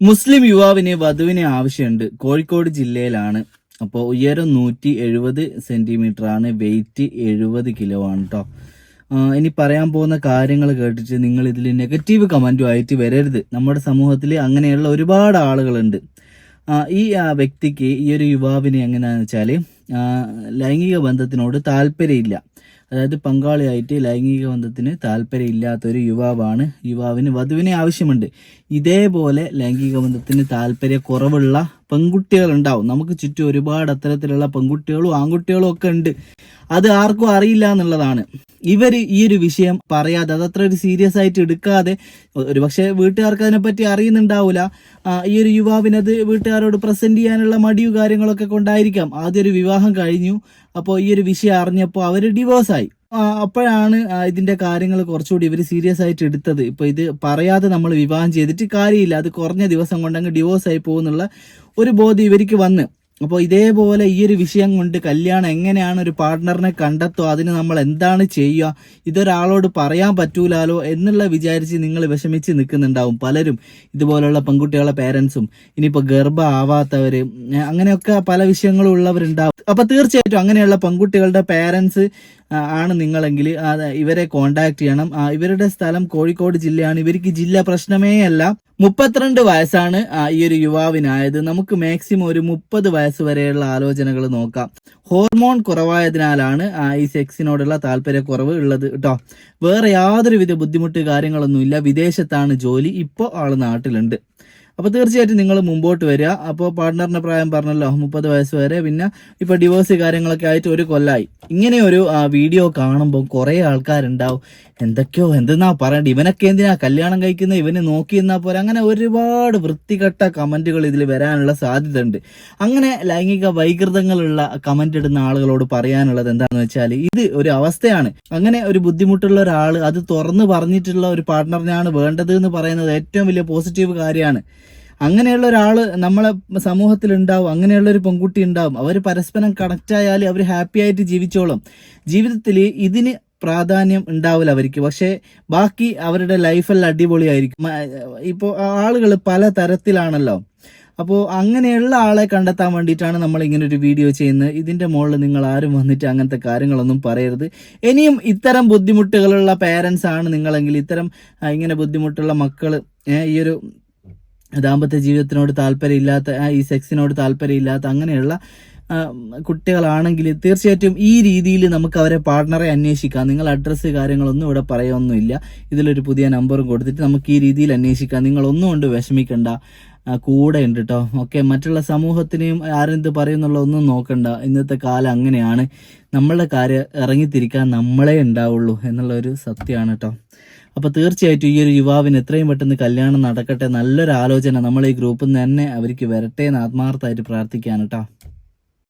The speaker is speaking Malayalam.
മുസ്ലിം യുവാവിന് വധുവിനെ ആവശ്യമുണ്ട്. കോഴിക്കോട് ജില്ലയിലാണ്. അപ്പോൾ ഉയരം നൂറ്റി എഴുപത് സെന്റിമീറ്റർ ആണ് വെയിറ്റ് എഴുപത് കിലോ ആണ് കേട്ടോ ഇനി പറയാൻ പോകുന്ന കാര്യങ്ങൾ കേട്ടിട്ട് നിങ്ങൾ ഇതിൽ നെഗറ്റീവ് കമന്റും ആയിട്ട് വരരുത്. നമ്മുടെ സമൂഹത്തിൽ അങ്ങനെയുള്ള ഒരുപാട് ആളുകളുണ്ട്. ഈ വ്യക്തിക്ക് ഈ ഒരു യുവാവിന് എങ്ങനെയാണെന്ന് വെച്ചാൽ ലൈംഗിക ബന്ധത്തിനോട് താല്പര്യമില്ല. അതായത് പങ്കാളിയായിട്ട് ലൈംഗിക ബന്ധത്തിന് താല്പര്യമില്ലാത്തൊരു യുവാവാണ് യുവാവിന് വധുവിനെ ആവശ്യമുണ്ട്. ഇതേപോലെ ലൈംഗിക ബന്ധത്തിന് താല്പര്യക്കുറവുള്ള പെൺകുട്ടികൾ ഉണ്ടാവും നമുക്ക് ചുറ്റും ഒരുപാട് അത്തരത്തിലുള്ള പെൺകുട്ടികളും ആൺകുട്ടികളും ഒക്കെ ഉണ്ട്. അത് ആർക്കും അറിയില്ല എന്നുള്ളതാണ്. ഇവർ ഈ ഒരു വിഷയം പറയാതെ അത് അത്ര ഒരു സീരിയസ് ആയിട്ട് എടുക്കാതെ ഒരുപക്ഷെ വീട്ടുകാർക്ക് അതിനെപ്പറ്റി അറിയുന്നുണ്ടാവില്ല ഈ ഒരു യുവാവിനത് വീട്ടുകാരോട് പ്രസന്റ് ചെയ്യാനുള്ള മടിയും കാര്യങ്ങളൊക്കെ കൊണ്ടായിരിക്കാം. ആദ്യം ഒരു വിവാഹം കഴിഞ്ഞു. അപ്പോൾ ഈ ഒരു വിഷയം അറിഞ്ഞപ്പോൾ അവർ ഡിവോഴ്സായി അപ്പോഴാണ് ഇതിന്റെ കാര്യങ്ങൾ കുറച്ചുകൂടി ഇവർ സീരിയസ് ആയിട്ട് എടുത്തത്. ഇപ്പൊ ഇത് പറയാതെ നമ്മൾ വിവാഹം ചെയ്തിട്ട് കാര്യമില്ല. അത് കുറഞ്ഞ ദിവസം കൊണ്ടങ്ങ് ഡിവോഴ്സ് ആയി പോകുന്നുള്ള ഒരു ബോധ്യം ഇവർക്ക് വന്ന്. അപ്പോൾ ഇതേപോലെ ഈ ഒരു വിഷയം കൊണ്ട് കല്യാണം എങ്ങനെയാണ് ഒരു പാർട്ട്ണറിനെ കണ്ടെത്തുക? അതിന് നമ്മൾ എന്താണ് ചെയ്യുക? ഇതൊരാളോട് പറയാൻ പറ്റൂലാലോ എന്നുള്ള വിചാരിച്ച് നിങ്ങൾ വിഷമിച്ച് നിൽക്കുന്നുണ്ടാവും പലരും. ഇതുപോലുള്ള പെൺകുട്ടികളെ പേരൻസും ഇനിയിപ്പോൾ ഗർഭ ആവാത്തവര് അങ്ങനെയൊക്കെ പല വിഷയങ്ങളും ഉള്ളവരുണ്ടാവും. അപ്പോൾ തീർച്ചയായിട്ടും അങ്ങനെയുള്ള പെൺകുട്ടികളുടെ പേരൻസ് ആണ് നിങ്ങളെങ്കിൽ ഇവരെ കോണ്ടാക്ട് ചെയ്യണം. ഇവരുടെ സ്ഥലം കോഴിക്കോട് ജില്ലയാണ്. ഇവർക്ക് ജില്ല പ്രശ്നമേ അല്ല. മുപ്പത്തിരണ്ട് വയസ്സാണ് ഈ ഒരു യുവാവിനായത്. നമുക്ക് മാക്സിമം ഒരു മുപ്പത് വയസ്സ് വരെയുള്ള ആലോചനകൾ നോക്കാം. ഹോർമോൺ കുറവായതിനാലാണ് ഈ സെക്സിനോടുള്ള താല്പര്യക്കുറവ് ഉള്ളത് കേട്ടോ വേറെ യാതൊരുവിധ ബുദ്ധിമുട്ട് കാര്യങ്ങളൊന്നുമില്ല. വിദേശത്താണ് ജോലി. ഇപ്പോൾ ആൾ നാട്ടിലുണ്ട്. അപ്പോൾ തീർച്ചയായിട്ടും നിങ്ങൾ മുമ്പോട്ട് വരിക. അപ്പോൾ പാർട്ട്ണറിന്റെ പ്രായം പറഞ്ഞല്ലോ മുപ്പത് വയസ്സ് വരെ. പിന്നെ ഇപ്പോൾ ഡിവോഴ്സ് കാര്യങ്ങളൊക്കെ ആയിട്ട് ഒരു കൊല്ലായി. ഇങ്ങനെ ഒരു വീഡിയോ കാണുമ്പോൾ കുറേ ആൾക്കാരുണ്ടാവും. എന്തൊക്കെയോ എന്തെന്നാ പറയണ്ട? ഇവനൊക്കെ എന്തിനാ കല്യാണം കഴിക്കുന്ന? ഇവനെ നോക്കി എന്നാ പോലെ അങ്ങനെ ഒരുപാട് വൃത്തികെട്ട കമന്റുകൾ ഇതിൽ വരാനുള്ള സാധ്യത ഉണ്ട് അങ്ങനെ ലൈംഗിക വൈകൃതങ്ങളുള്ള കമന്റ് ഇടുന്ന ആളുകളോട് പറയാനുള്ളത് എന്താണെന്ന് വെച്ചാൽ ഇത് ഒരു അവസ്ഥയാണ്. അങ്ങനെ ഒരു ബുദ്ധിമുട്ടുള്ള ഒരാൾ അത് തുറന്ന് പറഞ്ഞിട്ടുള്ള ഒരു പാർട്ട്ണറിനാണ് വേണ്ടത് എന്ന് പറയുന്നത് ഏറ്റവും വലിയ പോസിറ്റീവ് കാര്യമാണ്. അങ്ങനെയുള്ള ഒരാൾ നമ്മളെ സമൂഹത്തിൽ ഉണ്ടാവും അങ്ങനെയുള്ള ഒരു പെൺകുട്ടി ഉണ്ടാവും. അവർ പരസ്പരം കണക്റ്റ് ആയാൽ അവർ ഹാപ്പി ആയിട്ട് ജീവിച്ചോളും. ജീവിതത്തിൽ ഇതിന് പ്രാധാന്യം ഉണ്ടാവില്ല അവർക്ക്. പക്ഷേ ബാക്കി അവരുടെ ലൈഫെല്ലാം അടിപൊളിയായിരിക്കും. ഇപ്പോൾ ആളുകൾ പല തരത്തിലാണല്ലോ. അപ്പോൾ അങ്ങനെയുള്ള ആളെ കണ്ടെത്താൻ വേണ്ടിയിട്ടാണ് നമ്മൾ ഇങ്ങനെ ഒരു വീഡിയോ ചെയ്യുന്നത്. ഇതിന്റെ മുകളിൽ നിങ്ങൾ ആരും വന്നിട്ട് അങ്ങനത്തെ കാര്യങ്ങളൊന്നും പറയരുത്. ഇനിയും ഇത്തരം ബുദ്ധിമുട്ടുകളുള്ള പേരൻസ് ആണ് നിങ്ങളെങ്കിൽ ഇത്തരം ഇങ്ങനെ ബുദ്ധിമുട്ടുള്ള മക്കൾ ഈ ഒരു ദാമ്പത്യ ജീവിതത്തിനോട് താല്പര്യമില്ലാത്ത ഈ സെക്സിനോട് താല്പര്യമില്ലാത്ത അങ്ങനെയുള്ള കുട്ടികളാണെങ്കിൽ തീർച്ചയായിട്ടും ഈ രീതിയിൽ നമുക്ക് അവരെ പാർട്ണറെ അന്വേഷിക്കാം. നിങ്ങൾ അഡ്രസ്സ് കാര്യങ്ങളൊന്നും ഇവിടെ പറയുമൊന്നുമില്ല ഇതിലൊരു പുതിയ നമ്പറും കൊടുത്തിട്ട് നമുക്ക് ഈ രീതിയിൽ അന്വേഷിക്കാം. നിങ്ങളൊന്നും കൊണ്ട് വിഷമിക്കണ്ട. കൂടെ ഉണ്ട് കേട്ടോ ഓക്കെ മറ്റുള്ള സമൂഹത്തിനെയും ആരെന്ത് പറയുന്നുള്ള ഒന്നും നോക്കണ്ട. ഇന്നത്തെ കാലം അങ്ങനെയാണ്. നമ്മളുടെ കാര്യം ഇറങ്ങിത്തിരിക്കാൻ നമ്മളെ ഉണ്ടാവുള്ളൂ എന്നുള്ള ഒരു സത്യമാണ് കേട്ടോ അപ്പോൾ തീർച്ചയായിട്ടും ഈ ഒരു യുവാവിന് എത്രയും പെട്ടെന്ന് കല്യാണം നടക്കട്ടെ. നല്ലൊരു ആലോചന നമ്മൾ ഈ ഗ്രൂപ്പിൽ നിന്ന് തന്നെ അവർക്ക് വരട്ടെ എന്ന് ആത്മാർത്ഥമായിട്ട് പ്രാർത്ഥിക്കാൻ കേട്ടോ